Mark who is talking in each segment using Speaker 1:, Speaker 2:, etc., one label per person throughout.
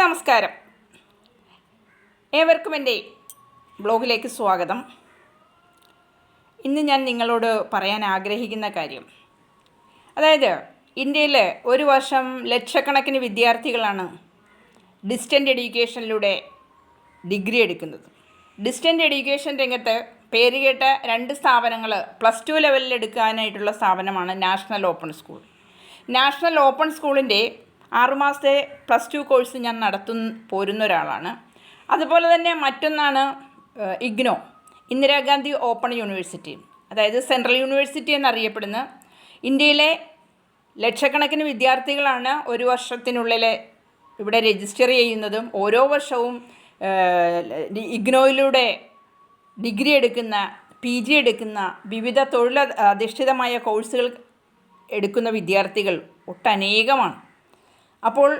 Speaker 1: നമസ്കാരം. ഏവർക്കും എന്റെ ബ്ലോഗിലേക്ക് സ്വാഗതം. ഇന്ന് ഞാൻ നിങ്ങളോട് പറയാൻ ആഗ്രഹിക്കുന്ന കാര്യം. അതായത് ഇന്ത്യയിൽ ഒരു വർഷം ലക്ഷക്കണക്കിന് വിദ്യാർത്ഥികളാണ് ഡിസ്റ്റന്റ് എഡ്യൂക്കേഷനിലൂടെ ഡിഗ്രി എടുക്കുന്നത്. ഡിസ്റ്റന്റ് എഡ്യൂക്കേഷൻ രംഗത്ത് പേരുകേട്ട രണ്ട് സ്ഥാപനങ്ങൾ പ്ലസ് ടു ലെവലിൽ എടുക്കാനായിട്ടുള്ള സ്ഥാപനമാണ് national open school. National open സ്കൂളിന്റെ ആറുമാസത്തെ പ്ലസ് ടു കോഴ്സ് ഞാൻ നടത്തുന്ന പോരുന്ന ഒരാളാണ്. അതുപോലെ തന്നെ മറ്റൊന്നാണ് ഇഗ്നോ ഇന്ദിരാഗാന്ധി ഓപ്പൺ യൂണിവേഴ്സിറ്റി. അതായത് സെൻട്രൽ യൂണിവേഴ്സിറ്റി എന്നറിയപ്പെടുന്ന ഇന്ത്യയിലെ ലക്ഷക്കണക്കിന് വിദ്യാർത്ഥികളാണ് ഒരു വർഷത്തിനുള്ളിൽ ഇവിടെ രജിസ്റ്റർ ചെയ്യുന്നതും ഓരോ വർഷവും ഇഗ്നോയിലൂടെ ഡിഗ്രി എടുക്കുന്ന പി ജി എടുക്കുന്ന വിവിധ തൊഴിൽ അധിഷ്ഠിതമായ കോഴ്സുകൾ എടുക്കുന്ന വിദ്യാർത്ഥികൾ ഒട്ടനേകമാണ്. അപ്പോൾ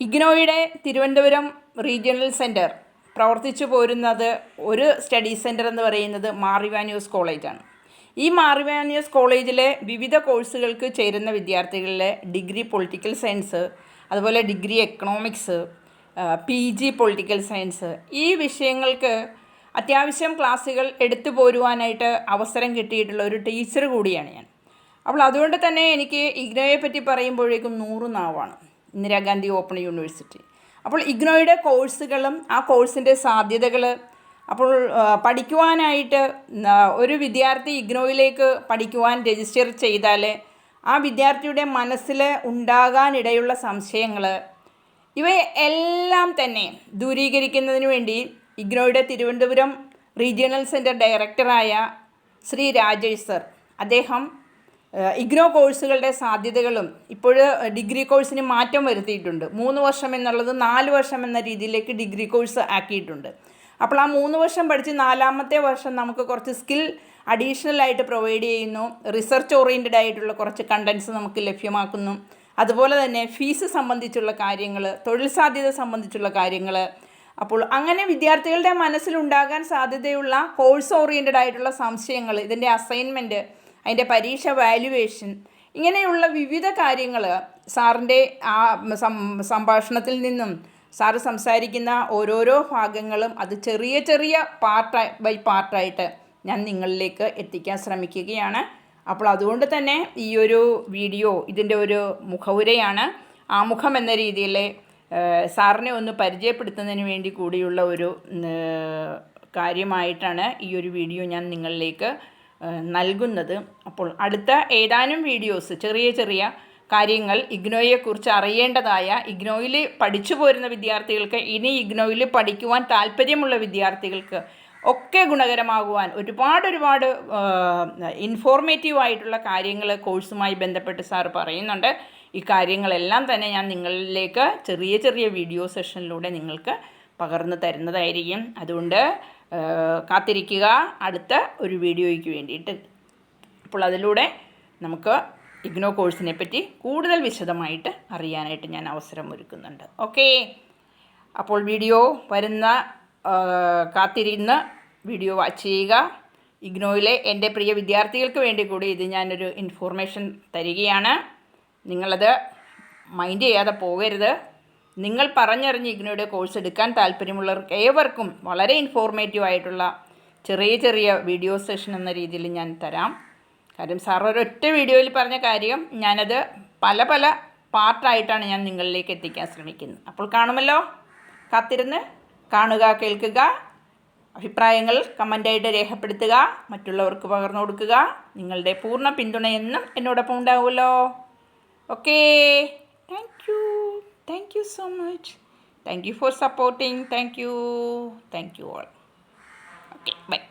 Speaker 1: ഇഗ്നോയുടെ തിരുവനന്തപുരം റീജിയണൽ സെന്റർ പ്രവർത്തിച്ചു പോരുന്നത് ഒരു സ്റ്റഡി സെന്റർ എന്ന് പറയുന്നത് മാറിവാന്യൂസ് കോളേജാണ്. ഈ മാറിവാന്യൂസ് കോളേജിലെ വിവിധ കോഴ്സുകൾക്ക് ചേരുന്ന വിദ്യാർത്ഥികളിലെ ഡിഗ്രി പൊളിറ്റിക്കൽ സയൻസ് അതുപോലെ degree economics P G political science ഈ വിഷയങ്ങൾക്ക് അത്യാവശ്യം ക്ലാസ്സുകൾ എടുത്തു പോരുവാനായിട്ട് അവസരം കിട്ടിയിട്ടുള്ള ഒരു ടീച്ചർ കൂടിയാണ് ഞാൻ. അപ്പോൾ അതുകൊണ്ട് തന്നെ എനിക്ക് ഇഗ്നോയെ പറ്റി പറയുമ്പോഴേക്കും നൂറ് നാവാണ്. ഇന്ദിരാഗാന്ധി ഓപ്പൺ യൂണിവേഴ്സിറ്റി അപ്പോൾ ഇഗ്നോയുടെ കോഴ്സുകളും ആ കോഴ്സിന്റെ സാധ്യതകൾ അപ്പോൾ പഠിക്കുവാനായിട്ട് ഒരു വിദ്യാർത്ഥി ഇഗ്നോയിലേക്ക് പഠിക്കുവാൻ രജിസ്റ്റർ ചെയ്താൽ ആ വിദ്യാർത്ഥിയുടെ മനസ്സിൽ ഉണ്ടാകാനിടയുള്ള സംശയങ്ങൾ ഇവയെ എല്ലാം തന്നെ ദൂരീകരിക്കുന്നതിന് വേണ്ടി ഇഗ്നോയുടെ തിരുവനന്തപുരം റീജിയണൽ സെന്റർ ഡയറക്ടറായ ശ്രീ രാജേഷ് സർ അദ്ദേഹം ഇഗ്നോ കോഴ്സുകളുടെ സാധ്യതകളും ഇപ്പോൾ ഡിഗ്രി കോഴ്സിന് മാറ്റം വരുത്തിയിട്ടുണ്ട്. മൂന്ന് വർഷം എന്നുള്ളത് നാല് വർഷം എന്ന രീതിയിലേക്ക് ഡിഗ്രി കോഴ്സ് ആക്കിയിട്ടുണ്ട്. അപ്പോൾ ആ മൂന്ന് വർഷം പഠിച്ച് നാലാമത്തെ വർഷം നമുക്ക് കുറച്ച് സ്കിൽ അഡീഷണൽ ആയിട്ട് പ്രൊവൈഡ് ചെയ്യുന്നു. റിസർച്ച് ഓറിയന്റഡ് ആയിട്ടുള്ള കുറച്ച് കണ്ടൻസ് നമുക്ക് ലഭ്യമാക്കുന്നു. അതുപോലെ തന്നെ ഫീസ് സംബന്ധിച്ചുള്ള കാര്യങ്ങൾ തൊഴിൽ സാധ്യത സംബന്ധിച്ചുള്ള കാര്യങ്ങൾ. അപ്പോൾ അങ്ങനെ വിദ്യാർത്ഥികളുടെ മനസ്സിലുണ്ടാകാൻ സാധ്യതയുള്ള കോഴ്സ് ഓറിയന്റഡ് ആയിട്ടുള്ള സംശയങ്ങൾ ഇതിന്റെ അസൈൻമെന്റ് അതിന്റെ പരീക്ഷ വാല്യുവേഷൻ ഇങ്ങനെയുള്ള വിവിധ കാര്യങ്ങൾ സാറിന്റെ ആ സംഭാഷണത്തിൽ നിന്നും സാറ് സംസാരിക്കുന്ന ഓരോരോ ഭാഗങ്ങളും അത് ചെറിയ ചെറിയ പാർട്ട് ബൈ പാർട്ടായിട്ട് ഞാൻ നിങ്ങളിലേക്ക് എത്തിക്കാൻ ശ്രമിക്കുകയാണ്. അപ്പോൾ അതുകൊണ്ട് തന്നെ ഈ ഒരു വീഡിയോ ഇതിന്റെ ഒരു മുഖവുരയാണ്. ആമുഖം എന്ന രീതിയിൽ സാറിനെ ഒന്ന് പരിചയപ്പെടുത്തുന്നതിന് വേണ്ടി കൂടിയുള്ള ഒരു കാര്യമായിട്ടാണ് ഈ ഒരു വീഡിയോ ഞാൻ നിങ്ങളിലേക്ക് നൽകുന്നത്. അപ്പോൾ അടുത്ത ഏതാനും വീഡിയോസ് ചെറിയ ചെറിയ കാര്യങ്ങൾ ഇഗ്നോയെക്കുറിച്ച് അറിയേണ്ടതായ ഇഗ്നോയിൽ പഠിച്ചു പോരുന്ന വിദ്യാർത്ഥികൾക്ക് ഇനി ഇഗ്നോയിൽ പഠിക്കുവാൻ താല്പര്യമുള്ള വിദ്യാർത്ഥികൾക്ക് ഒക്കെ ഗുണകരമാകുവാൻ ഒരുപാട് ഒരുപാട് ഇൻഫോർമേറ്റീവ് ആയിട്ടുള്ള കാര്യങ്ങൾ കോഴ്സുമായി ബന്ധപ്പെട്ട് സാർ പറയുന്നുണ്ട്. ഈ കാര്യങ്ങളെല്ലാം തന്നെ ഞാൻ നിങ്ങളിലേക്ക് ചെറിയ ചെറിയ വീഡിയോ സെഷനിലൂടെ നിങ്ങൾക്ക് പകർന്നു തരുന്നതായിരിക്കും. അതുകൊണ്ട് കാത്തിരിക്കുക. അടുത്ത ഒരു വീഡിയോയ്ക്ക് വേണ്ടിയിട്ട്. അപ്പോൾ അതിലൂടെ നമുക്ക് ഇഗ്നോ കോഴ്സിനെ പറ്റി കൂടുതൽ വിശദമായിട്ട് അറിയാനായിട്ട് ഞാൻ അവസരം ഒരുക്കുന്നുണ്ട്. ഓക്കെ? അപ്പോൾ വീഡിയോ വരുന്ന കാത്തിരുന്ന് വീഡിയോ വാച്ച് ചെയ്യുക. ഇഗ്നോയിലെ എന്റെ പ്രിയ വിദ്യാർത്ഥികൾക്ക് വേണ്ടി കൂടി ഇത് ഞാനൊരു ഇൻഫോർമേഷൻ തരികയാണ്. നിങ്ങളത് മൈൻഡ് ചെയ്യാതെ പോകരുത്. നിങ്ങൾ പറഞ്ഞറിഞ്ഞ് ഇഗ്നോയുടെ കോഴ്സ് എടുക്കാൻ താല്പര്യമുള്ളവർക്ക് ഏവർക്കും വളരെ ഇൻഫോർമേറ്റീവ് ആയിട്ടുള്ള ചെറിയ ചെറിയ വീഡിയോ സെഷൻ എന്ന രീതിയിൽ ഞാൻ തരാം. കാര്യം സാർ ഒരൊറ്റ വീഡിയോയിൽ പറഞ്ഞ കാര്യം ഞാനത് പല പല പാർട്ടായിട്ടാണ് ഞാൻ നിങ്ങളിലേക്ക് എത്തിക്കാൻ ശ്രമിക്കുന്നത്. അപ്പോൾ കാണുമല്ലോ? കാത്തിരുന്ന് കാണുക കേൾക്കുക അഭിപ്രായങ്ങൾ കമന്റായിട്ട് രേഖപ്പെടുത്തുക മറ്റുള്ളവർക്ക് പകർന്നു കൊടുക്കുക. നിങ്ങളുടെ പൂർണ പിന്തുണയെന്നും എന്നോടൊപ്പം ഉണ്ടാവുമല്ലോ. Okay thank you you so much. Thank you for supporting. Thank you. Thank you all. Okay, bye.